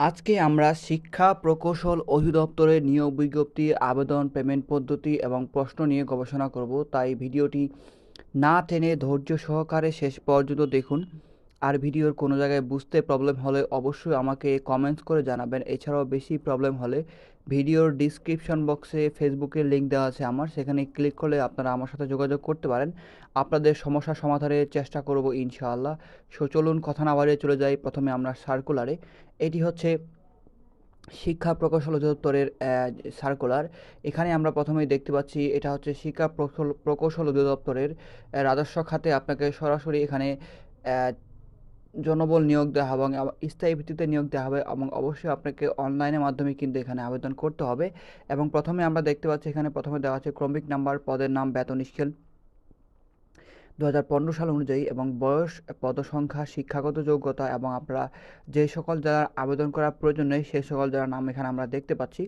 আজকে আমরা শিক্ষা প্রকৌশল অধিদপ্তরের নিয়োগ বিজ্ঞপ্তি, আবেদন পেমেন্ট পদ্ধতি এবং প্রশ্ন নিয়ে গবেষণা করব। তাই ভিডিওটি না টেনে ধৈর্য সহকারে শেষ পর্যন্ত দেখুন। আর ভিডিওর কোনো জায়গায় বুঝতে প্রবলেম হলে অবশ্যই আমাকে কমেন্টস করে জানাবেন। এছাড়াও বেশি প্রবলেম হলে ভিডিওর ডিসক্রিপশন বক্সে ফেসবুকের লিঙ্ক দেওয়া আছে আমার। সেখানে ক্লিক করলে আপনারা আমার সাথে যোগাযোগ করতে পারেন। আপনাদের সমস্যা সমাধানের চেষ্টা করব ইনশাআল্লাহ। সো চলুন কথা না বাড়িয়ে চলে যাই প্রথমে আমরা সার্কুলারে এটি হচ্ছে শিক্ষা প্রকৌশল অধিদপ্তরের সার্কুলার এখানে আমরা প্রথমেই দেখতে পাচ্ছি এটা হচ্ছে শিক্ষা প্রকৌশল অধিদপ্তরের রাজস্ব খাতে আপনাকে সরাসরি এখানে জনবল নিয়োগ দেওয়া হবে এবং স্থায়ী ভিত্তিতে নিয়োগ দেওয়া হবে এবং অবশ্যই আপনাকে অনলাইনের মাধ্যমে কিন্তু এখানে আবেদন করতে হবে। এবং প্রথমে আমরা দেখতে পাচ্ছি এখানে প্রথমে দেওয়া আছে ক্রমিক নাম্বার, পদের নাম, বেতন স্কেল দু হাজার পনেরো সাল অনুযায়ী এবং বয়স, পদসংখ্যা, শিক্ষাগত যোগ্যতা এবং আপনারা যে সকল যারা আবেদন করার প্রয়োজন নেই সেই সকল যারা নাম এখানে আমরা দেখতে পাচ্ছি।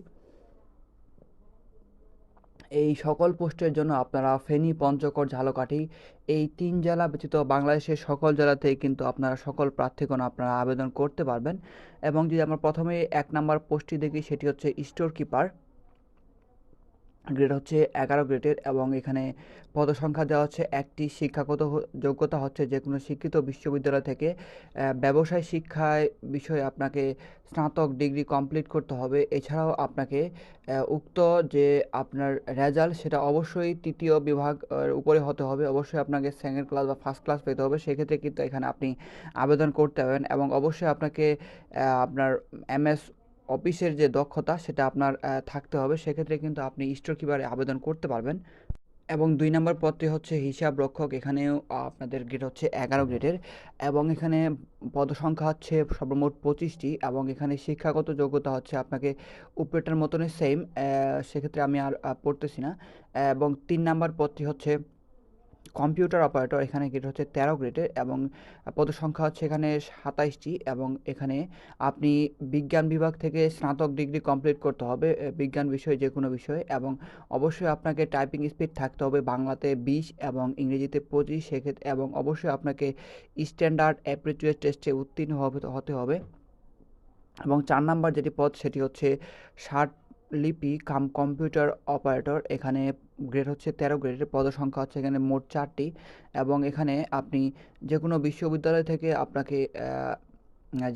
এই সকল পোস্টের জন্য আপনারা ফেনী, পঞ্চগড়, ঝালকাঠি এই তিন জেলা ব্যতীত বাংলাদেশের সকল জেলাতেই কিন্তু আপনারা সকল প্রার্থীগণ আপনারা আবেদন করতে পারবেন। এবং যদি আমরা প্রথমে এক নাম্বার পোস্টটি দেখি, সেটি হচ্ছে স্টোর কিপার গ্রেড হচ্ছে এগারো গ্রেডের এবং এখানে পদসংখ্যা দেওয়া হচ্ছে একটি শিক্ষাগত যোগ্যতা হচ্ছে যে কোনো শিক্ষিত বিশ্ববিদ্যালয় থেকে ব্যবসায় শিক্ষায় বিষয়ে আপনাকে স্নাতক ডিগ্রি কমপ্লিট করতে হবে। এছাড়াও আপনাকে উক্ত যে আপনার রেজাল্ট সেটা অবশ্যই তৃতীয় বিভাগ উপরে হতে হবে। অবশ্যই আপনাকে সেকেন্ড ক্লাস বা ফার্স্ট ক্লাস পেতে হবে। সেক্ষেত্রে কিন্তু এখানে আপনি আবেদন করতে পারবেন এবং অবশ্যই আপনাকে আপনার এমএস অফিসের যে দক্ষতা, সেটা আপনার থাকতে হবে। সেক্ষেত্রে কিন্তু আপনি স্টোর কিপারে আবেদন করতে পারবেন। এবং দুই নম্বর পদটি হচ্ছে হিসাব রক্ষক। এখানেও আপনাদের গ্রেড হচ্ছে এগারো গ্রেডের। এবং এখানে পদসংখ্যা হচ্ছে সর্বমোট পঁচিশটি। এবং এখানে শিক্ষাগত যোগ্যতা হচ্ছে আপনাকে উপরেটার মতনই সেম সেক্ষেত্রে আমি আর পড়তেছি না। এবং তিন নাম্বার পদটি হচ্ছে কম্পিউটার অপারেটর এখানে গ্রেড হচ্ছে তেরো গ্রেডের এবং পদসংখ্যা হচ্ছে এখানে সাতাইশটি এবং এখানে আপনি বিজ্ঞান বিভাগ থেকে স্নাতক ডিগ্রি কমপ্লিট করতে হবে বিজ্ঞান বিষয়ে যে কোনো বিষয়ে এবং অবশ্যই আপনাকে টাইপিং স্পিড থাকতে হবে বাংলাতে বিশ এবং ইংরেজিতে পঁচিশ সেক্ষেত্রে এবং অবশ্যই আপনাকে স্ট্যান্ডার্ড অ্যাপ্রিচুয়েট টেস্টে উত্তীর্ণ হতে হবে এবং চার নাম্বার যেটি পদ সেটি হচ্ছে ষাট লিপি কাম, কম্পিউটার অপারেটর, এখানে গ্রেড হচ্ছে তেরো গ্রেডের পদসংখ্যা হচ্ছে এখানে মোট চারটি, এবং এখানে আপনি যে কোনো বিশ্ববিদ্যালয় থেকে আপনাকে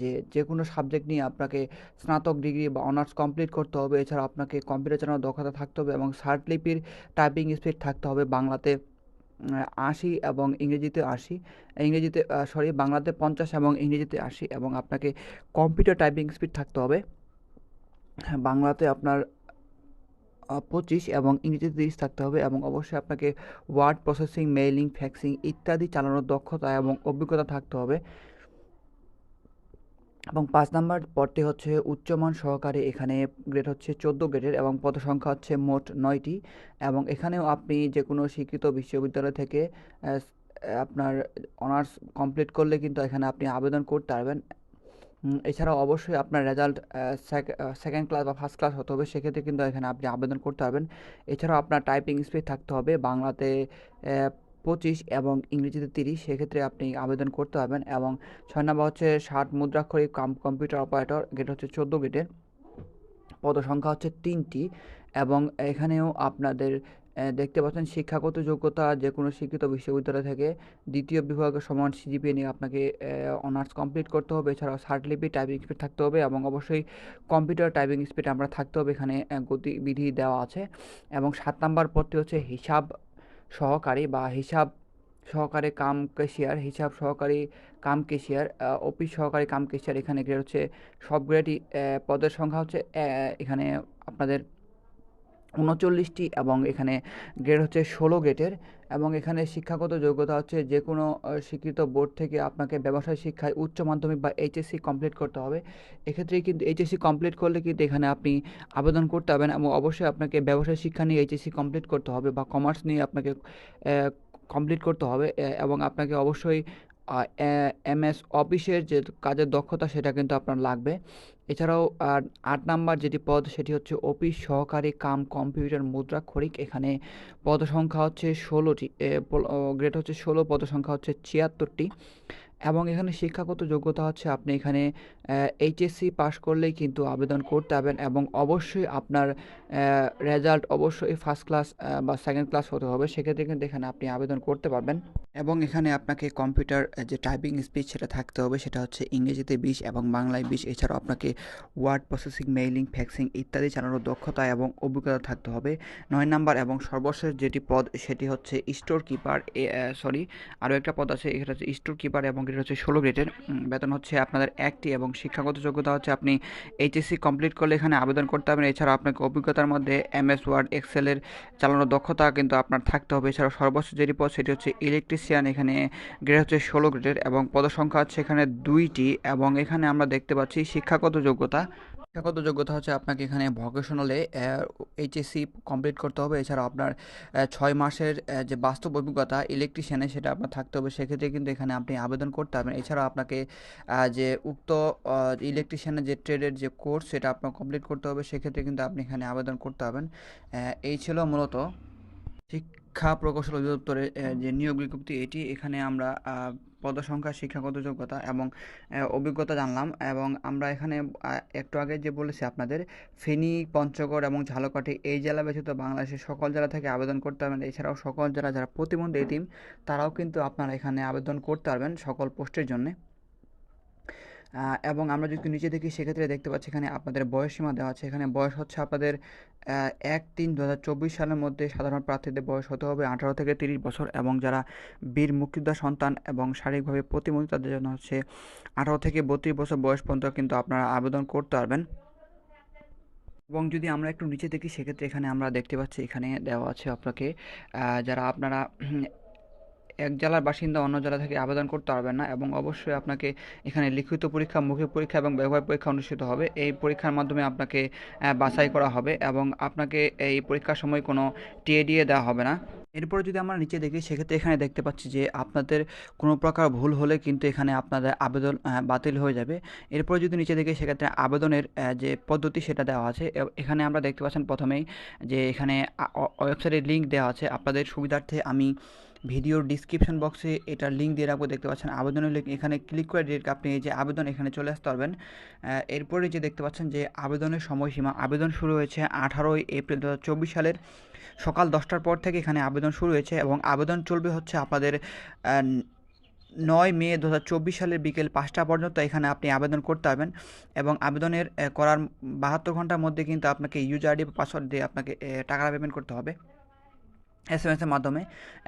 যে যে কোনো সাবজেক্ট নিয়ে আপনাকে স্নাতক ডিগ্রি বা অনার্স কমপ্লিট করতে হবে এছাড়া আপনাকে কম্পিউটার চালানোর দক্ষতা থাকতে হবে, এবং ষাট লিপির টাইপিং স্পিড থাকতে হবে বাংলাতে আশি এবং ইংরেজিতে আশি, ইংরেজিতে সরি, বাংলাতে পঞ্চাশ এবং ইংরেজিতে আশি, এবং আপনাকে কম্পিউটার টাইপিং স্পিড থাকতে হবে। বাংলাতে আপনার পঁচিশ এবং ইংরেজিতে তিরিশ থাকতে হবে এবং অবশ্যই আপনাকে ওয়ার্ড প্রসেসিং, মেইলিং, ফ্যাক্সিং ইত্যাদি চালানোর দক্ষতা এবং অভিজ্ঞতা থাকতে হবে। এবং পাঁচ নাম্বার পদটি হচ্ছে উচ্চমান সহকারে এখানে গ্রেড হচ্ছে চোদ্দ গ্রেডের এবং পদসংখ্যা হচ্ছে মোট নয়টি এবং এখানেও আপনি যে কোনো শিক্ষিত বিশ্ববিদ্যালয় থেকে আপনার অনার্স কমপ্লিট করলে কিন্তু এখানে আপনি আবেদন করতে পারবেন এছাড়াও অবশ্যই আপনার রেজাল্ট সেকেন্ড ক্লাস বা ফার্স্ট ক্লাস হতে হবে, সেক্ষেত্রে কিন্তু এখানে আপনি আবেদন করতে পারবেন। এছাড়াও আপনার টাইপিং স্পিড থাকতে হবে, বাংলাতে পঁচিশ এবং ইংরেজিতে তিরিশ, সেক্ষেত্রে আপনি আবেদন করতে পারবেন। এবং ছয় নম্বর হচ্ছে ষাট মুদ্রাক্ষরিক কাম কম্পিউটার অপারেটর গেট হচ্ছে চোদ্দ গেটের পদসংখ্যা হচ্ছে তিনটি এবং এখানেও আপনাদের দেখতে পাচ্ছেন শিক্ষাগত যোগ্যতা যে কোনো শিক্ষিত বিশ্ববিদ্যালয় থেকে দ্বিতীয় বিভাগের সমান সিজিপিএ নিয়ে আপনাকে অনার্স কমপ্লিট করতে হবে। এছাড়াও সার্টলিপি টাইপিং স্পিড থাকতে হবে এবং অবশ্যই কম্পিউটার টাইপিং স্পিড আমরা থাকতে হবে এখানে গতিবিধি দেওয়া আছে। এবং সাত নাম্বার পদটি হচ্ছে হিসাব সহকারী বা হিসাব সহকারী কাম কেশিয়ার হিসাব সহকারী কাম কেশিয়ার অফিস সহকারী কাম কেশিয়ার এখানে গ্রেড হচ্ছে, সব গ্রেডই পদের সংখ্যা হচ্ছে এখানে আপনাদের উনচল্লিশটি এবং এখানে গ্রেড হচ্ছে ষোলো গেটের এবং এখানে শিক্ষাগত যোগ্যতা হচ্ছে যে কোনো স্বীকৃত বোর্ড থেকে আপনাকে ব্যবসায় শিক্ষায় উচ্চ মাধ্যমিক বা এইচএসসি কমপ্লিট করতে হবে। এক্ষেত্রে কিন্তু এইচএসসি কমপ্লিট করলে কিন্তু এখানে আপনি আবেদন করতে হবেন এবং অবশ্যই আপনাকে ব্যবসায় শিক্ষা নিয়ে এইচএসসি কমপ্লিট করতে হবে বা কমার্স নিয়ে আপনাকে কমপ্লিট করতে হবে এবং আপনাকে অবশ্যই এমএস অফিসের যে কাজের দক্ষতা সেটা কিন্তু আপনার লাগবে। এছাড়াও আট নাম্বার যেটি পদ সেটি হচ্ছে অফিস সহকারী কাম কম্পিউটার মুদ্রাক্ষরিক এখানে পদ সংখ্যা হচ্ছে ষোলোটি গ্রেড হচ্ছে ষোলো পদ সংখ্যা হচ্ছে ছিয়াত্তরটি। এবং এখানে শিক্ষাগত যোগ্যতা হচ্ছে আপনি এখানে এইচএসসি পাশ করলেই কিন্তু আবেদন করতে পারবেন এবং অবশ্যই আপনার রেজাল্ট অবশ্যই ফার্স্ট ক্লাস বা সেকেন্ড ক্লাস হতে হবে। সেক্ষেত্রে কিন্তু এখানে আপনি আবেদন করতে পারবেন। এবং এখানে আপনাকে কম্পিউটার যে টাইপিং স্পিড সেটা থাকতে হবে, সেটা হচ্ছে ইংরেজিতে বিশ এবং বাংলায় বিশ। এছাড়াও আপনাকে ওয়ার্ড প্রসেসিং, মেইলিং, ফ্যাক্সিং ইত্যাদি চালানোর দক্ষতা এবং অভিজ্ঞতা থাকতে হবে। নয় নাম্বার এবং সর্বশেষ যেটি পদ, সেটি হচ্ছে স্টোর কিপার সরি, আরও একটা পদ আছে, এটা হচ্ছে স্টোর কিপার এবং এটা হচ্ছে ষোলো গ্রেডের। বেতন হচ্ছে আপনাদের একটি এবং শিক্ষাগত যোগ্যতা হচ্ছে আপনি এইচএসসি কমপ্লিট করলে এখানে আবেদন করতে পারবেন এছাড়া আপনাকে অভিজ্ঞতার মধ্যে এমএস, ওয়ার্ড, এক্সেলের চালানোর দক্ষতা কিন্তু আপনার থাকতে হবে। এছাড়াও সর্বশেষ যেটি পদ, সেটি হচ্ছে ইলেকট্রিশিয়ান এখানে গ্রেড হচ্ছে ষোলো গ্রেডের এবং পদসংখ্যা হচ্ছে এখানে দুইটি এবং এখানে আমরা দেখতে পাচ্ছি শিক্ষাগত যোগ্যতা। শিক্ষাগত যোগ্যতা হচ্ছে আপনাকে এখানে ভকেশনালে এইচএসসি কমপ্লিট করতে হবে। এছাড়া আপনার ছয় মাসের যে বাস্তব অভিজ্ঞতা ইলেকট্রিশিয়ানে সেটা আপনার থাকতে হবে। সেক্ষেত্রে কিন্তু এখানে আপনি আবেদন করতে পারবেন। এছাড়া আপনাকে যে উক্ত ইলেকট্রিশিয়ানের যে ট্রেডের যে কোর্স সেটা আপনার কমপ্লিট করতে হবে। সেক্ষেত্রে কিন্তু আপনি এখানে আবেদন করতে পারবেন। এই ছিল মূলত শিক্ষা প্রকৌশল অধিদপ্তরের আহ, যে নিয়োগ বিজ্ঞপ্তি এটি এখানে আমরা পদসংখ্যা শিক্ষাগত যোগ্যতা এবং অভিজ্ঞতা জানলাম এবং আমরা এখানে একটু আগে যে বলেছি আপনাদের ফেনী পঞ্চগড় এবং ঝালকাঠি এই জেলা ব্যতীত বাংলাদেশের সকল জেলা থেকে আবেদন করতে পারবেন। এছাড়াও সকল জেলা যারা প্রতিবন্ধী এতিম তারাও কিন্তু আপনারা এখানে আবেদন করতে পারবেন সকল পোস্টের জন্যে। এবং আমরা যদি নিচে দেখি, সেক্ষেত্রে দেখতে পাচ্ছি এখানে আপনাদের বয়স সীমা দেওয়া আছে। এখানে বয়স হচ্ছে আপনাদের এক তিন দু সালের মধ্যে সাধারণ প্রার্থীদের বয়স হতে হবে আঠারো থেকে তিরিশ বছর এবং যারা বীর মুক্তিযোদ্ধা সন্তান এবং শারীরিকভাবে প্রতিবন্ধী তাদের জন্য হচ্ছে আঠারো থেকে বত্রিশ বছর বয়স পর্যন্ত কিন্তু আপনারা আবেদন করতে পারবেন। এবং যদি আমরা একটু নিচে দেখি, সেক্ষেত্রে এখানে আমরা দেখতে পাচ্ছি, এখানে দেওয়া আছে আপনাকে যারা আপনারা এক জেলার বাসিন্দা অন্য জেলা থেকে আবেদন করতে পারবেন না এবং অবশ্যই আপনাকে এখানে লিখিত পরীক্ষা, মৌখিক পরীক্ষা এবং ব্যবহার পরীক্ষা অনুষ্ঠিত হবে। এই পরীক্ষার মাধ্যমে আপনাকে বাছাই করা হবে এবং আপনাকে এই পরীক্ষার সময় কোনো টিএডিএ দেওয়া হবে না। এরপরে যদি আমরা নিচে দেখি, সেক্ষেত্রে এখানে দেখতে পাচ্ছি যে আপনাদের কোনো প্রকার ভুল হলে কিন্তু এখানে আপনাদের আবেদন বাতিল হয়ে যাবে। এরপরে যদি নিচে দেখি, সেক্ষেত্রে আবেদনের যে পদ্ধতি সেটা দেওয়া আছে। এখানে আমরা দেখতে পাচ্ছেন প্রথমেই যে এখানে ওয়েবসাইটের লিঙ্ক দেওয়া আছে। আপনাদের সুবিধার্থে আমি ভিডিওর ডিসক্রিপশন বক্সে এটার লিঙ্ক দিয়ে রাখব, দেখতে পাচ্ছেন আবেদনের লিঙ্ক এখানে ক্লিক করে ডিরেক্ট আপনি এই যে আবেদন এখানে চলে আসতে পারবেন। এরপরে যে দেখতে পাচ্ছেন যে আবেদনের সময়সীমা, আবেদন শুরু হয়েছে আঠারোই এপ্রিল দু সালের সকাল দশটার পর থেকে এখানে আবেদন শুরু হয়েছে এবং আবেদন চলবে হচ্ছে আপনাদের নয় মে দু হাজার চব্বিশ সালের বিকেল পাঁচটা পর্যন্ত এখানে আপনি আবেদন করতে পারবেন এবং আবেদনের করার বাহাত্তর ঘণ্টার মধ্যে কিন্তু আপনাকে ইউজার আইডি পাসওয়ার্ড দিয়ে আপনাকে টাকা পেমেন্ট করতে হবে। এস এম এসের মাধ্যমে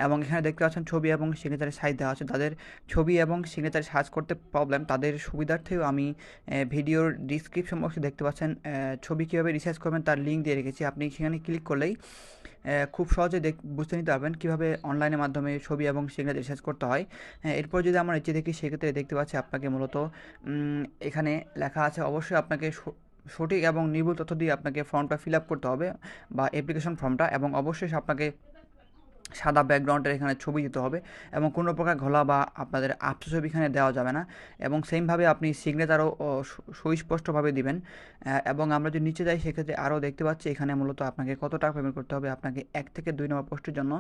এবং এখানে দেখতে পাচ্ছেন ছবি এবং সিগনেচারের সাইজ দেওয়া আছে। যাদের ছবি এবং সিগনেচার সার্চ করতে প্রবলেম তাদের সুবিধার্থেও আমি ভিডিওর ডিসক্রিপশন বক্সে দেখতে পাচ্ছেন ছবি কীভাবে রিসার্চ করবেন তার লিঙ্ক দিয়ে রেখেছি। আপনি সেখানে ক্লিক করলেই খুব সহজে দেখ, বুঝতে নিতে পারবেন কীভাবে অনলাইনের মাধ্যমে ছবি এবং সিগনেচার রিসার্চ করতে হয়। এরপর যদি আমরা নিচে দেখি সেক্ষেত্রে দেখতে পাচ্ছি আপনাকে মূলত এখানে লেখা আছে অবশ্যই আপনাকে সঠিক এবং নির্ভুল তথ্য দিয়ে আপনাকে ফর্মটা ফিল আপ করতে হবে বা অ্যাপ্লিকেশন ফর্মটা এবং অবশ্যই আপনাকে সাদা ব্যাকগ্রাউন্ডের এখানে ছবি দিতে হবে এবং কোনো প্রকার ঘোলা বা আপনাদের আপস ছবি এখানে দেওয়া যাবে না এবং সেমভাবে আপনি সিগনেচারও সুস্পষ্টভাবে দিবেন। এবং আমরা যদি নিচে যাই, সেক্ষেত্রে আরও দেখতে পাচ্ছি এখানে মূলত আপনাকে কত টাকা পেমেন্ট করতে হবে? আপনাকে এক থেকে দুই নম্বর পোস্টের জন্য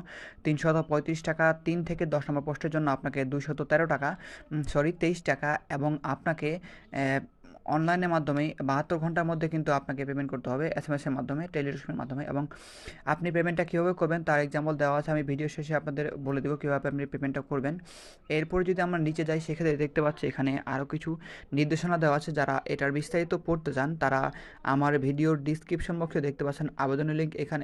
তিনশত পঁয়ত্রিশ টাকা, তিন থেকে দশ নম্বর পোস্টের জন্য আপনাকে দুইশত তেরো টাকা সরি তেইশ টাকা এবং আপনাকে অনলাইনের মাধ্যমে বাহাত্তর ঘণ্টার মধ্যে কিন্তু আপনাকে পেমেন্ট করতে হবে এস এম এসের মাধ্যমে টেলিভিশনের মাধ্যমে এবং আপনি পেমেন্টটা কীভাবে করবেন তার এক্সাম্পল দেওয়া আছে, আমি ভিডিও শেষে আপনাদের বলে দেবো কীভাবে আপনি পেমেন্টটা করবেন। এরপরে যদি আমরা নিচে যাই, সেক্ষেত্রে দেখতে পাচ্ছি এখানে আরও কিছু নির্দেশনা দেওয়া আছে যারা এটার বিস্তারিত পড়তে চান, তারা আমার ভিডিওর ডিসক্রিপশন বক্সে দেখতে পাচ্ছেন আবেদনের লিঙ্ক এখানে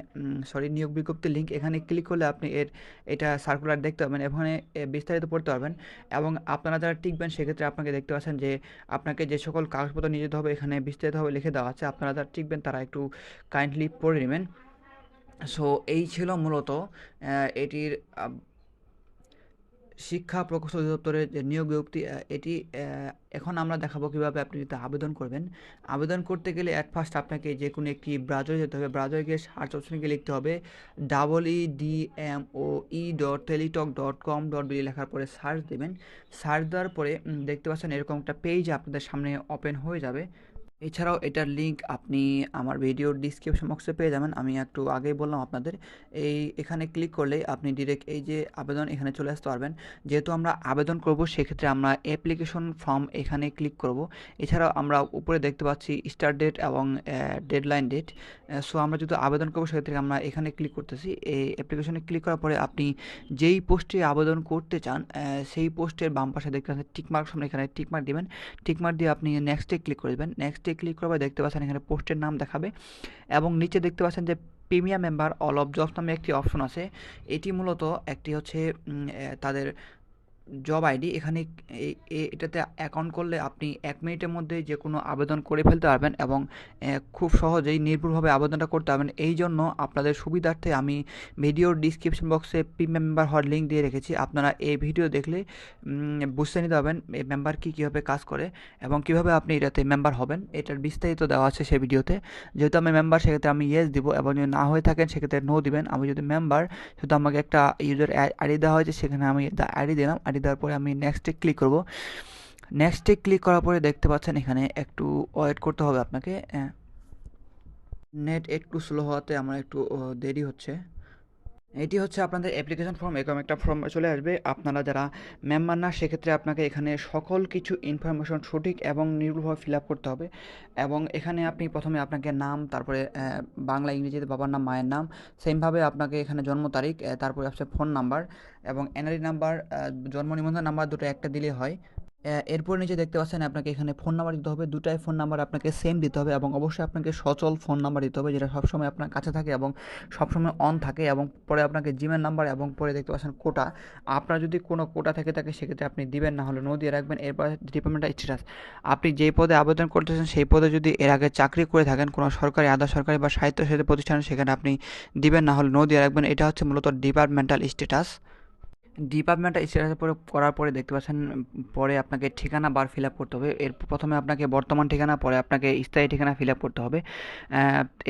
সরি নিয়োগ বিজ্ঞপ্তির লিঙ্ক এখানে ক্লিক করলে আপনি এর, এটা সার্কুলার দেখতে পাবেন, এখানে বিস্তারিত পড়তে পারবেন এবং আপনারা যারা টিকবেন, সেক্ষেত্রে আপনাকে দেখতে পাচ্ছেন যে আপনাকে যে সকল কাগজপত্র নিয়ে যেতে হবে, এখানে বিস্তারিতভাবে লিখে দেওয়া আছে। আপনারা যারা টিকবেন তারা একটু কাইন্ডলি পড়ে নেবেন। সো এই ছিল মূলত এটির শিক্ষা প্রকৌশল অধিদপ্তরের যে নিয়োগ বিজ্ঞপ্তি এটি এখন আমরা দেখাবো কীভাবে আপনি এতে আবেদন করবেন। আবেদন করতে গেলে অ্যাট ফার্স্ট আপনাকে যে কোনো একটি ব্রাউজারে যেতে হবে। ব্রাউজারে গিয়ে সার্চ অপশনে গিয়ে লিখতে হবে double E D M O E dot Teletalk dot com dot BD লেখার পরে সার্চ দেবেন। সার্চ দেওয়ার পরে দেখতে পাচ্ছেন এরকম একটা পেজ আপনাদের সামনে ওপেন হয়ে যাবে। এছাড়াও এটার লিঙ্ক আপনি আমার ভিডিওর ডিসক্রিপশন বক্সে পেয়ে যাবেন। আমি একটু আগেই বললাম আপনাদের, এই এখানে ক্লিক করলেই আপনি ডিরেক্ট এই যে আবেদন এখানে চলে আসতে পারবেন। যেহেতু আমরা আবেদন করব, সেক্ষেত্রে আমরা অ্যাপ্লিকেশন ফর্ম এখানে ক্লিক করব। এছাড়াও আমরা উপরে দেখতে পাচ্ছি স্টার্ট ডেট এবং ডেডলাইন ডেট সো আমরা যদি আবেদন করব, সেক্ষেত্রে আমরা এখানে ক্লিক করতেছি। এই অ্যাপ্লিকেশনে ক্লিক করার পরে আপনি যেই পোস্টে আবেদন করতে চান সেই পোস্টের বাম পাশে দেখতে পাচ্ছেন টিকমার্ক সামনে এখানে টিকমার্ক দিবেন। টিকমার্ক দিয়ে আপনি নেক্সটে ক্লিক করে দেবেন। নেক্সটে ক্লিক করবে, দেখতে পাচ্ছেন এখানে পোস্টের নাম দেখাবে এবং নিচে দেখতে পাচ্ছেন যে premium member all of jobs নামে একটি অপশন আছে। এটি মূলত একটি হচ্ছে তাদের জব আইডি এখানে এটাতে অ্যাকাউন্ট করলে আপনি এক মিনিটের মধ্যে যে কোনো আবেদন করে ফেলতে পারবেন এবং খুব সহজেই নির্ভুলভাবে আবেদনটা করতে পারবেন। এই জন্য আপনাদের সুবিধার্থে আমি ভিডিওর ডিসক্রিপশন বক্সে প্রিমিয়াম মেম্বার হওয়ার লিঙ্ক দিয়ে রেখেছি। আপনারা এই ভিডিও দেখলে বুঝতে নিতে পারবেন এই মেম্বার কী কীভাবে কাজ করে এবং কীভাবে আপনি এটাতে মেম্বার হবেন। এটার বিস্তারিত দেওয়া আছে সেই ভিডিওতে। যেহেতু আমি মেম্বার সেক্ষেত্রে আমি ইয়েস দিব এবং যদি না হয়ে থাকেন, সেক্ষেত্রে নো দিবেন। আমি যদি মেম্বার শুধু আমাকে একটা ইউজার আইডি দেওয়া হয়েছে, সেখানে আমি আইডি দিলাম। আইডি দেওয়ার পরে আমি নেক্সটে ক্লিক করব। নেক্সটে ক্লিক করার পরে দেখতে পাচ্ছেন এখানে একটু ওয়েট করতে হবে আপনাকে। নেট একটু স্লো হওয়াতে আমার একটু দেরি হচ্ছে। এটি হচ্ছে আপনাদের অ্যাপ্লিকেশন ফর্ম এরকম একটা ফর্ম চলে আসবে। আপনারা যারা মেম্বার না, সেক্ষেত্রে আপনাকে এখানে সকল কিছু ইনফরমেশন সঠিক এবং নির্ভুলভাবে ফিল আপ করতে হবে। এবং এখানে আপনি প্রথমে আপনাকে নাম, তারপরে বাংলা, ইংরেজিতে বাবার নাম, মায়ের নাম সেমভাবে আপনাকে এখানে জন্ম তারিখ তারপরে আসছে ফোন নাম্বার এবং এনআরই নাম্বার জন্ম নিবন্ধন নাম্বার দুটো একটা দিলে হয়। এরপর নিচে দেখতে পাচ্ছেন আপনাকে এখানে ফোন নাম্বার দিতে হবে। দুটাই ফোন নাম্বার আপনাকে সেম দিতে হবে এবং অবশ্যই আপনাকে সচল ফোন নাম্বার দিতে হবে যেটা সবসময় আপনার কাছে থাকে এবং সবসময় অন থাকে এবং পরে আপনাকে জিমেল নাম্বার এবং পরে দেখতে পাচ্ছেন কোটা আপনার যদি কোনো কোটা থেকে থাকে সেক্ষেত্রে আপনি দিবেন, না হলে নো দিয়ে রাখবেন। এরপর ডিপার্টমেন্ট স্ট্যাটাস আপনি যেই পদে আবেদন করতেছেন সেই পদে যদি এর আগে চাকরি করে থাকেন, কোনো সরকারি, আধা সরকারি বা স্বায়ত্তশাসিত প্রতিষ্ঠানে, সেখানে আপনি দিবেন, না হলে নো দিয়ে রাখবেন। এটা হচ্ছে মূলত ডিপার্টমেন্টাল স্ট্যাটাস ডিপার্টমেন্টাল স্ট্যাটাসের পরে করার পরে দেখতে পাচ্ছেন, পরে আপনাকে ঠিকানা বার ফিল আপ করতে হবে। এর প্রথমে আপনাকে বর্তমান ঠিকানা, পরে আপনাকে স্থায়ী ঠিকানা ফিল আপ করতে হবে।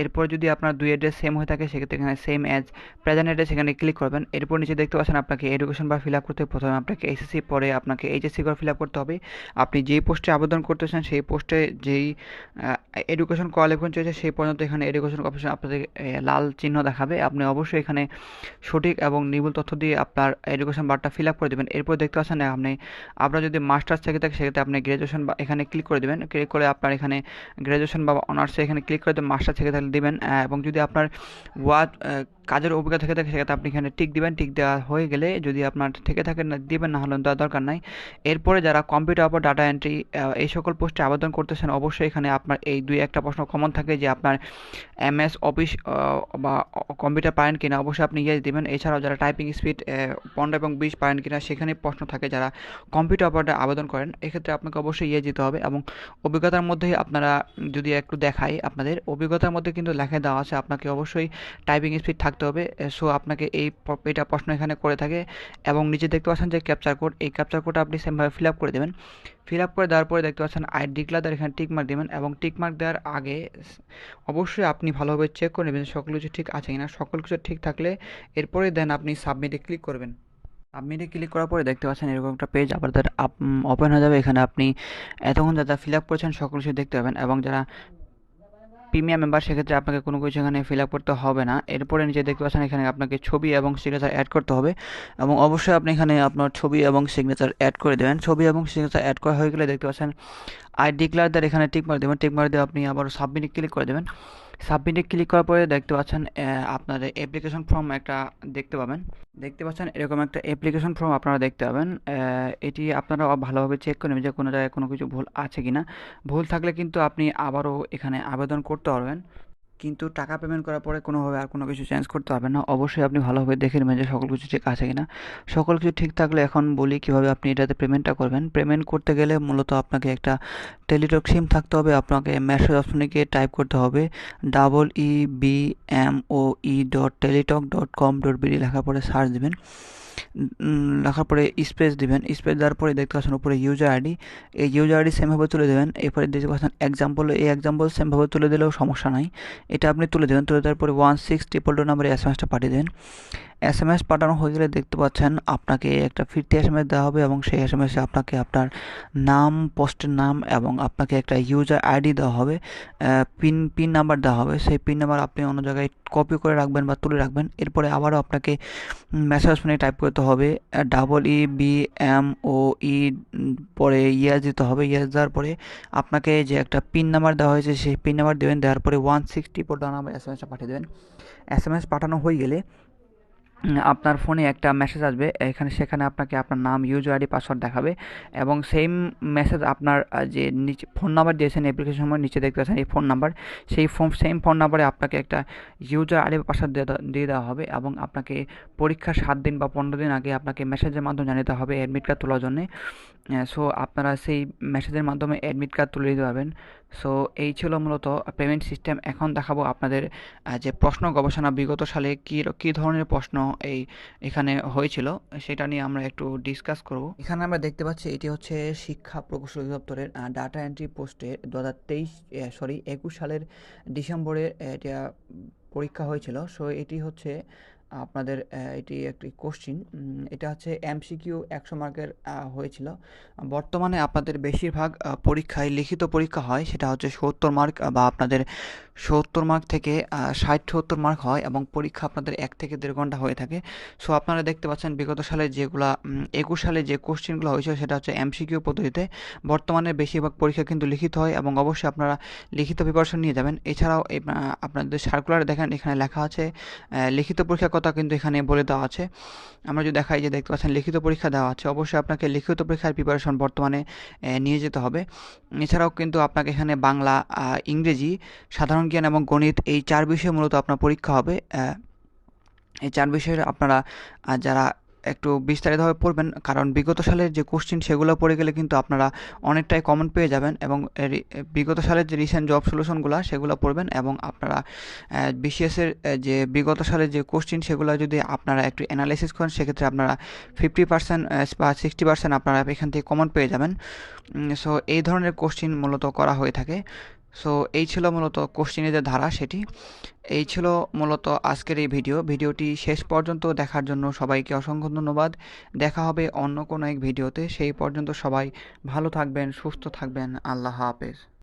এরপর যদি আপনার দুই অ্যাড্রেস সেম হয়ে থাকে, সেক্ষেত্রে এখানে সেম অ্যাজ প্রেজেন্ট অ্যাড্রেস এখানে ক্লিক করবেন। এরপর নিচে দেখতে পাচ্ছেন আপনাকে এডুকেশন বার ফিল আপ করতে প্রথমে আপনাকে এসএসসি পরে আপনাকে এইচএসসি করে ফিল আপ করতে হবে। আপনি যেই পোস্টে আবেদন করতেছেন, সেই পোস্টে যেই এডুকেশন কোয়ালিফিকেশন চলছে, সেই পর্যন্ত এখানে এডুকেশন অপশন আপনাদের লাল চিহ্ন দেখাবে। আপনি অবশ্যই এখানে সঠিক এবং নির্ভুল তথ্য দিয়ে আপনার এডুকেশন বারটা ফিল আপ করে দেবেন। এরপর দেখতে পাচ্ছেন আপনি, আপনার যদি মাস্টার্স থেকে থাকে, সেক্ষেত্রে আপনি গ্র্যাজুয়েশন বা এখানে ক্লিক করে দেবেন। ক্লিক করে আপনার এখানে গ্র্যাজুয়েশন বা অনার্সে এখানে ক্লিক করে দেবেন মাস্টার থেকে থাকলে দিবেন এবং যদি আপনার ওয়ার্ড কাজের অভিজ্ঞতা থেকে থাকে, সেক্ষেত্রে আপনি এখানে টিক দিবেন। টিক দেওয়া হয়ে গেলে যদি আপনার থেকে থাকে দিবেন, না হলে দেওয়ার দরকার নাই। এরপরে যারা কম্পিউটার অপর ডাটা এন্ট্রি এই সকল পোস্টে আবেদন করতেছেন, অবশ্যই এখানে আপনার এই দুই একটা প্রশ্ন কমন থাকে যে আপনার এমএস অফিস বা কম্পিউটার পারেন কিনা, অবশ্যই আপনি ইয়েস দিবেন। এছাড়াও যারা টাইপিং স্পিড পনেরো এবং বিশ পারেন কিনা সেখানে প্রশ্ন থাকে যারা কম্পিউটার অপারেটর আবেদন করেন। এক্ষেত্রে আপনাকে অবশ্যই ইয়ে যেতে হবে এবং অভিজ্ঞতার মধ্যেই আপনারা যদি একটু দেখাই আপনাদের, অভিজ্ঞতার মধ্যে কিন্তু লেখা দেওয়া আছে। আপনাকে অবশ্যই টাইপিং স্পিড থাকতে হবে। সো আপনাকে এই এটা প্রশ্ন এখানে করে থাকে এবং নিচে দেখতে পাচ্ছেন যে ক্যাপচার কোড এই ক্যাপচার কোডটা আপনি সেমভাবে ফিল আপ করে দেবেন। ফিল আপ করে দেওয়ার পরে দেখতে পাচ্ছেন আই ডিক্লার এখানে টিকমার্ক দেবেন এবং টিকমার্ক দেওয়ার আগে অবশ্যই আপনি ভালোভাবে চেক করে নেবেন সকল কিছু ঠিক আছে কিনা। সকল কিছু ঠিক থাকলে এরপরে দেন আপনি সাবমিটে ক্লিক করবেন। সাবমিটে ক্লিক করার পরে দেখতে পাচ্ছেন এরকম একটা পেজ আপনাদের ওপেন হয়ে যাবে। এখানে আপনি এতক্ষণ যা যা ফিল আপ করেছেন সকল কিছু দেখতে পাবেন এবং যারা প্রিমিয়াম মেম্বার সেক্ষেত্রে আপনাকে কোনো কিছু এখানে ফিল আপ করতে হবে না। এরপরে নিচে দেখতে পাচ্ছেন এখানে আপনাকে ছবি এবং সিগনেচার অ্যাড করতে হবে এবং অবশ্যই আপনি এখানে আপনার ছবি এবং সিগনেচার অ্যাড করে দেবেন। ছবি এবং সিগনেচার অ্যাড করা হয়ে গেলে দেখতে পাচ্ছেন আই ডিক্লার দ্যার এখানে টিক মার দেবেন। টিক মার দিয়ে আপনি আবার সাবমিটে ক্লিক করে দেবেন। সাবমিটে ক্লিক করার পরে দেখতে পাচ্ছেন আপনাদের অ্যাপ্লিকেশন ফর্ম একটা দেখতে পাবেন। দেখতে পাচ্ছেন, এরকম একটা অ্যাপ্লিকেশন ফর্ম আপনারা দেখতে পাবেন। এটি আপনারা ভালোভাবে চেক করে নেবেন যে কোনো জায়গায় কোনো কিছু ভুল আছে কি না ভুল থাকলে কিন্তু আপনি আবারও এখানে আবেদন করতে পারবেন। কিন্তু টাকা পেমেন্ট করার পরে কোনোভাবে আর কোনো কিছু চেঞ্জ করতে হবে না। অবশ্যই আপনি ভালোভাবে দেখে নেবেন যে সকল কিছু ঠিক আছে কিনা। সকল কিছু ঠিক থাকলে এখন বলি কীভাবে আপনি এটাতে পেমেন্টটা করবেন। পেমেন্ট করতে গেলে মূলত আপনাকে একটা টেলিটক সিম থাকতে হবে, আপনাকে মেসেজ অপশনে গিয়ে টাইপ করতে হবে double E B M O E dot Teletalk dot com dot BD লেখার পরে সার্চ দেবেন। লেখার পরে স্পেস দিবেন। স্পেস দেওয়ার পরে দেখতে পাচ্ছেন উপরে ইউজার আইডি এই ইউজার আইডি সেমভাবে তুলে দেবেন। এরপরে দেখতে পাচ্ছেন এক্সাম্পল এই এক্সাম্পল সেমভাবে তুলে দিলেও সমস্যা নাই। এটা আপনি তুলে দেবেন। তুলে দেওয়ার পরে ওয়ান সিক্স ট্রিপল টু নাম্বারে এস এম এসটা পাঠিয়ে দেবেন। এস এম এস পাঠানো হয়ে গেলে দেখতে পাচ্ছেন আপনাকে একটা ফিরতি এস এম এস দেওয়া হবে এবং সেই এস এম এসে আপনাকে আপনার নাম পোস্টের নাম এবং আপনাকে একটা ইউজার আইডি দেওয়া হবে। পিন পিন নাম্বার দেওয়া হবে। সেই পিন নাম্বার আপনি অন্য জায়গায় কপি করে রাখবেন বা তুলে রাখবেন। এরপরে আবারও আপনাকে মেসেজ ফোনে টাইপ করতে হবে double E B M O E পরে ইয়াস দিতে হবে ইয়াস দেওয়ার পরে আপনাকে যে একটা পিন নাম্বার দেওয়া হয়েছে, সেই পিন নাম্বার দেবেন, দেওয়ার পরে ওয়ান সিক্সটি পর নাম্বার এস এম এসটা পাঠিয়ে দেবেন। এস এম এস পাঠানো হয়ে গেলে আপনার ফোনে একটা মেসেজ আসবে। এখানে সেখানে আপনাকে আপনার নাম ইউজার আইডি পাসওয়ার্ড দেখাবে এবং সেম মেসেজ আপনার যে নিচে ফোন নাম্বার দিয়েছেন অ্যাপ্লিকেশন সময় নিচে দেখতে পাচ্ছেন এই ফোন নাম্বার সেই ফোন সেম ফোন নাম্বারে আপনাকে একটা ইউজার আইডি পাসওয়ার্ড দিয়ে দেওয়া- হবে এবং আপনাকে পরীক্ষার সাত দিন বা পনেরো দিন আগে আপনাকে মেসেজের মাধ্যমে জানিয়ে দেওয়া হবে অ্যাডমিট কার্ড তোলার জন্যে। সো আপনারা সেই মেসেজের মাধ্যমে অ্যাডমিট কার্ড তুলে দিতে পারবেন। সো এই ছিল মূলত পেমেন্ট সিস্টেম এখন দেখাবো আপনাদের যে প্রশ্ন গবেষণা বিগত সালে কী কী ধরনের প্রশ্ন এই, এখানে হয়েছিল, সেটা নিয়ে আমরা একটু ডিসকাস করব। এখানে আমরা দেখতে পাচ্ছি এটি হচ্ছে শিক্ষা প্রকৌশল অধিদপ্তরের ডাটা এন্ট্রি পোস্টে দু হাজার তেইশ সরি একুশ সালের ডিসেম্বরে এটা পরীক্ষা হয়েছিল। সো এটি হচ্ছে আপনাদের এটি একটি কোশ্চিন এটা হচ্ছে এমসিকিউ একশো মার্কের হয়েছিল। বর্তমানে আপনাদের বেশিরভাগ পরীক্ষায় লিখিত পরীক্ষা হয়, সেটা হচ্ছে সত্তর মার্ক, বা আপনাদের সত্তর মার্ক থেকে ষাট সত্তর মার্ক হয় এবং পরীক্ষা আপনাদের এক থেকে দেড় ঘণ্টা হয়ে থাকে। সো আপনারা দেখতে পাচ্ছেন বিগত সালে যেগুলা একুশ সালে যে কোশ্চেনগুলো হয়েছিল, সেটা হচ্ছে এমসিকিউ পদ্ধতিতে। বর্তমানে বেশিরভাগ পরীক্ষা কিন্তু লিখিত হয় এবং অবশ্যই আপনারা লিখিত প্রিপারেশন নিয়ে যাবেন। এছাড়াও আপনাদের সার্কুলার দেখেন, এখানে লেখা আছে লিখিত পরীক্ষার কথা কিন্তু এখানে বলে দেওয়া আছে। আমরা যদি দেখাই যে দেখতে পাচ্ছেন লিখিত পরীক্ষা দেওয়া আছে, অবশ্যই আপনাকে লিখিত পরীক্ষার প্রিপারেশন বর্তমানে নিয়ে যেতে হবে। এছাড়াও কিন্তু আপনাকে এখানে বাংলা ইংরেজি, সাধারণ জ্ঞান এবং গণিত এই চার বিষয়ে মূলত আপনার পরীক্ষা হবে। এই চার বিষয়ে আপনারা যারা একটু বিস্তারিতভাবে পড়বেন, কারণ বিগত সালের যে কোশ্চিন সেগুলো পড়ে গেলে কিন্তু আপনারা অনেকটাই কমন পেয়ে যাবেন এবং বিগত সালের যে রিসেন্ট জব সলিউশনগুলো সেগুলো পড়বেন এবং আপনারা বিসিএসের যে বিগত সালের যে কোশ্চিন সেগুলো যদি আপনারা একটু অ্যানালাইসিস করেন, সেক্ষেত্রে আপনারা ফিফটি পার্সেন্ট বা সিক্সটি পার্সেন্ট আপনারা এখান থেকে কমন পেয়ে যাবেন। সো এই ধরনের কোশ্চিন মূলত করা হয়ে থাকে। সো এই ছিল মূলত কোশ্চিনের যে ধারা সেটি। এই ছিল মূলত আজকের এই ভিডিও ভিডিওটি শেষ পর্যন্ত দেখার জন্য সবাইকে অসংখ্য ধন্যবাদ। দেখা হবে অন্য কোনো এক ভিডিওতে সেই পর্যন্ত সবাই ভালো থাকবেন, সুস্থ থাকবেন। আল্লাহ হাফেজ।